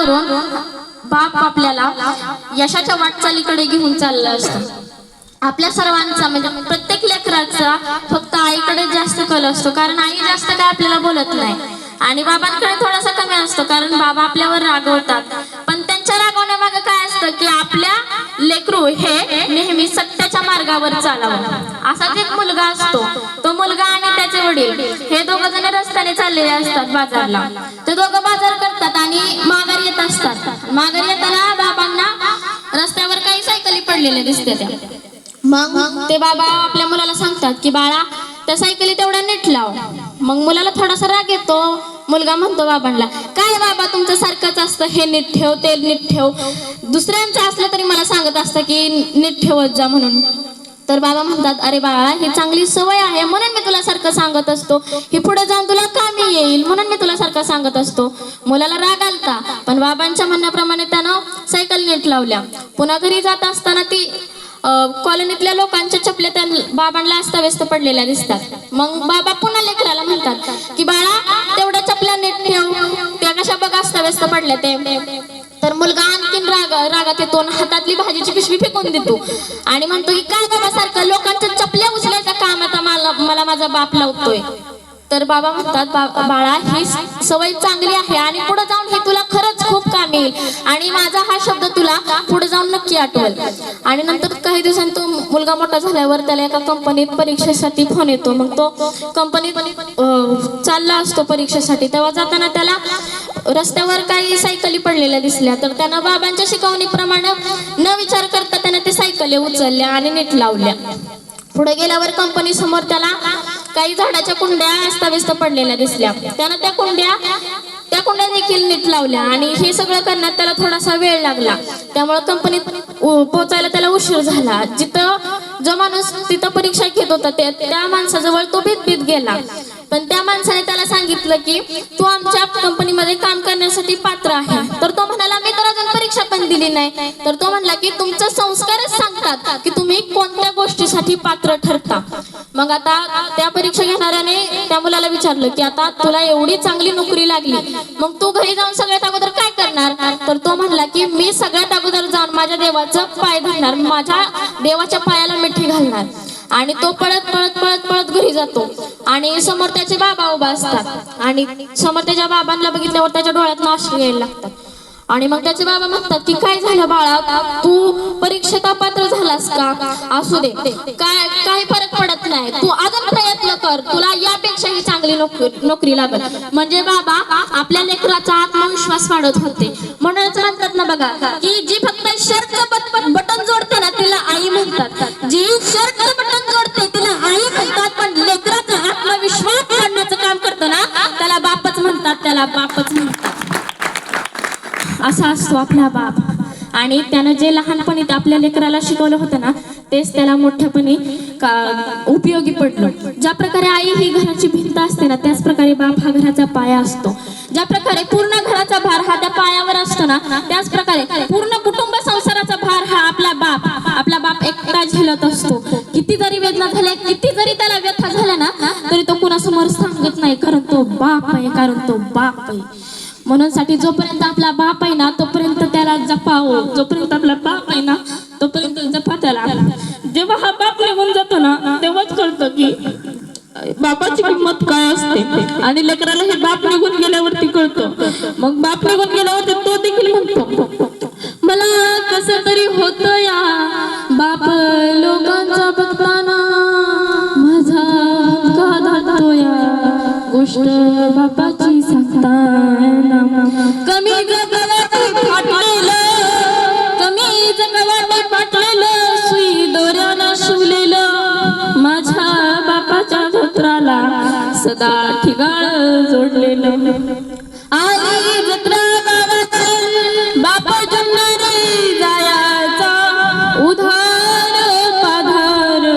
करून बाप आपल्याला यशाच्या वाटचालीकडे घेऊन चालला असतो. आपल्या सर्वांचा म्हणजे प्रत्येक लेकराचा फक्त आईकडे जास्त कल असतो. कारण आई जास्त काय आपल्याला बोलत नाही. आणि बाबांकडे थोडासा कमी असतो. कारण बाबा आपल्यावर रागवतात. पण त्यांच्या रागवण्यामागे काय असतं की आपल्या लेकरू हे नेहमी सत्य सत्याच्या मार्गावर चालावं. असाच एक मुलगा असतो. तो मुलगा आणि त्याचे वडील हे दोघ जण रस्त्याने चाललेले असतात बाजारला. ते दोघं बाजार करतात आणि माघार येत असतात. माघार येताना बाबांना रस्त्यावर काही सायकली पडलेल्या दिसते त्या मग ते बाबा आपल्या मुलाला सांगतात की बाळा त्या सायकली तेवढ्या नीट लाव. मग मुलाला थोडासा राग येतो. मुलगा म्हणतो बाबांना काय बाबा तुमच्या सारखं हे नीट ठेव ते नीट ठेव. दुसऱ्यांचं असलं तरी मला सांगत असतं की नीट ठेवत जा म्हणून. तर बाबा म्हणतात अरे बाळा ही चांगली सवय आहे. म्हणून मी तुला सारखं सांगत असतो. हे पुढे जाऊन तुला कामी येईल. म्हणून मी तुला सारखं सांगत असतो. मुलाला राग आलता पण बाबांच्या म्हणण्याप्रमाणे त्यानं सायकल नीट लावल्या. पुन्हा घरी जात असताना ती कॉलनीतल्या लोकांच्या चपल्या त्या बाबांना अस्ताव्यस्त पडलेल्या दिसतात. मग बाबा पुन्हा लेकराला म्हणतात की बाळा बघ पडले ते. तर मुलगा आणखीन राग रागात येतो हातातली भाजीची पिशवी फेकून देतो. आणि म्हणतो की काय बाबा सारखं लोकांच्या चपल्या उचलायचं काम आता मला मला माझा बाप लावतोय. तर बाबा म्हणतात बाळा ही सवय चांगली आहे आणि पुढे जाऊन हे आणि माझा हा शब्द तुला पुढे जाऊन नक्की आठवेल. आणि नंतर काही दिवसांनी तो मुलगा मोठा झाल्यावर त्याला एका कंपनीत परीक्षेसाठी फोन येतो. मग तो कंपनीत चालला असतो परीक्षेसाठी. तेव्हा जाताना त्याला रस्त्यावर काही सायकली पडलेल्या दिसल्या. तर त्यानं बाबांच्या शिकवणीप्रमाणे न विचार करता त्यानं ते सायकली उचलल्या आणि नीट लावल्या. पुढे गेल्यावर कंपनी समोर त्याला काही झाडाच्या कुंड्या अस्ताव्यस्त पडलेल्या दिसल्या. त्यानं त्या कुंड्या त्या कुंड्या देखील नीट लावल्या आणि हे सगळं करण्यात त्याला थोडासा वेळ लागला. त्यामुळे कंपनीत उ- पोहोचायला त्याला उशीर झाला. जिथं जो माणूस तिथं परीक्षा घेत होता त्या त्या माणसाजवळ तो भीत भीत गेला. पण त्या माणसाने त्याला सांगितलं की तू आमच्या कंपनीमध्ये काम करण्यासाठी पात्र आहे. तर तो म्हणाला मी तर अजून परीक्षा पण दिली नाही. तर तो म्हणला की तुमचे संस्कारच सांगतात की तुम्ही कोणत्या गोष्टीसाठी पात्र ठरता. मग आता त्या परीक्षा घेणाऱ्याने त्या मुलाला विचारलं की आता तुला एवढी चांगली नोकरी लागली मग तू घरी जाऊन सगळ्यात अगोदर काय करणार? तर तो म्हणला की मी सगळ्यात अगोदर जाऊन माझ्या देवाचं पाय धरणार माझ्या देवाच्या पायाला मिठी घालणार आणि तो पळत पळत पळत पळत घरी जातो. आणि समोर त्याचे बाबा उभा असतात. आणि समोर त्याच्या बाबांना बघितल्यावर त्याच्या डोळ्यात अश्रू यायला लागतात. आणि मग त्याचे बाबा म्हणतात की काय झालं बाळा? तू परीक्षेत अपात्र झालास का? असू दे. काय काही फरक पडत नाही. तू अजून प्रयत्न कर. तुला यापेक्षाही चांगली नोकरी नोकरी लागल. म्हणजे बाबा आपल्या लेकराचा आत्मविश्वास वाढत होते. म्हणूनच म्हणतात ना बघा की जी फक्त शर्ट बटन जोडते ना तिला आई म्हणतात. जी शर्ट बटन जोडते असा असतो आपला बाप. आणि त्यानं जे लहानपणी आपल्या लेकराला शिकवलं होतं ना तेच त्याला मोठ्यापणी का उपयोगी पडलं. ज्या प्रकारे आई ही घराची भिंत असते ना त्याच प्रकारे बाप हा घराचा पाया असतो. ज्या प्रकारे पूर्ण घराचा भार हा त्या पायावर असतो ना त्याच प्रकारे पूर्ण कुटुंब संसाराचा भार हा आपला बाप आपला बाप एकटा झेलत असतो. किती जरी वेदना झाल्या किती जरी त्याला व्यथा झाल्या ना तरी तो कुणासमोर सांगत नाही कारण तो बाप आहे कारण तो बाप आहे. म्हणून साठी जोपर्यंत आपला बाप आहे ना तोपर्यंत त्याला जपावं. जोपर्यंत आपला बाप आहे ना तोपर्यंत जपा त्याला. जेव्हा हा बाप निघून जातो ना तेव्हाच कळतं की बापाची किंमत काय असते. आणि लेकराला हे बाप निघून गेल्यावरती कळतं. मग बाप निघून गेल्यावरती तो देखील म्हणतो कमी जगवाटी फाटलेलं कमी जगवाटी फाटलेलं सुई दोऱ्यानं शिवलेलं माझ्या बापाच्या धोत्राला सदा ठिगाळ जोडलेलं. आणि जत्रा गावातील बाप जुन्नरी जायाचा उधार पाधार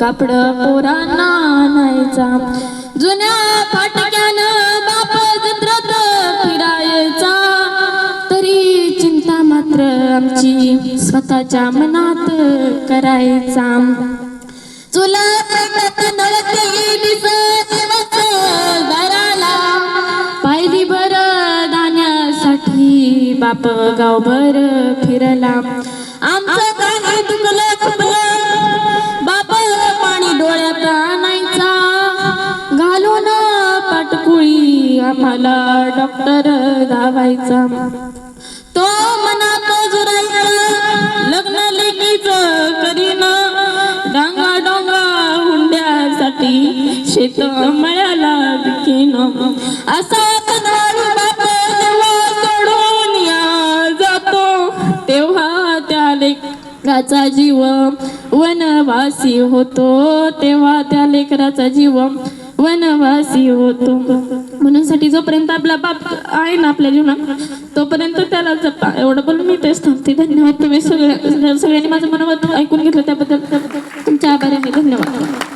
कापड पोरांना आणायचा आमची स्वतःच्या मनात करायचा. पाहिली बर दाण्यासाठी बाप गावभर फिरला. आमचं काही दुखलं खुपलं. बाप पाणी डोळ्यात आणायचा. घालून पाटकुळी आम्हाला डॉक्टर गावायचा तो मना जुरायचा लग्न लेकीच करीना. डांगा डोंगा हुंड्यासाठी शेत मळ्याला विकीन. असा दारू बाप जेव्हा सोडून या जातो. तेव्हा त्या लेकराचा जीव वनवासी होतो. तेव्हा त्या लेकराचा जीव वनवासी होतो म्हणून साठी जोपर्यंत आपला बाप आहे ना आपल्या जीवनात तोपर्यंत त्याला जपा. एवढं बोलून मी तेच थांबते. धन्यवाद तुम्ही सगळ्या सगळ्यांनी माझं मनोमत ऐकून घेतलं त्याबद्दल. त्याबद्दल तुमच्या आभारी आहे धन्यवाद.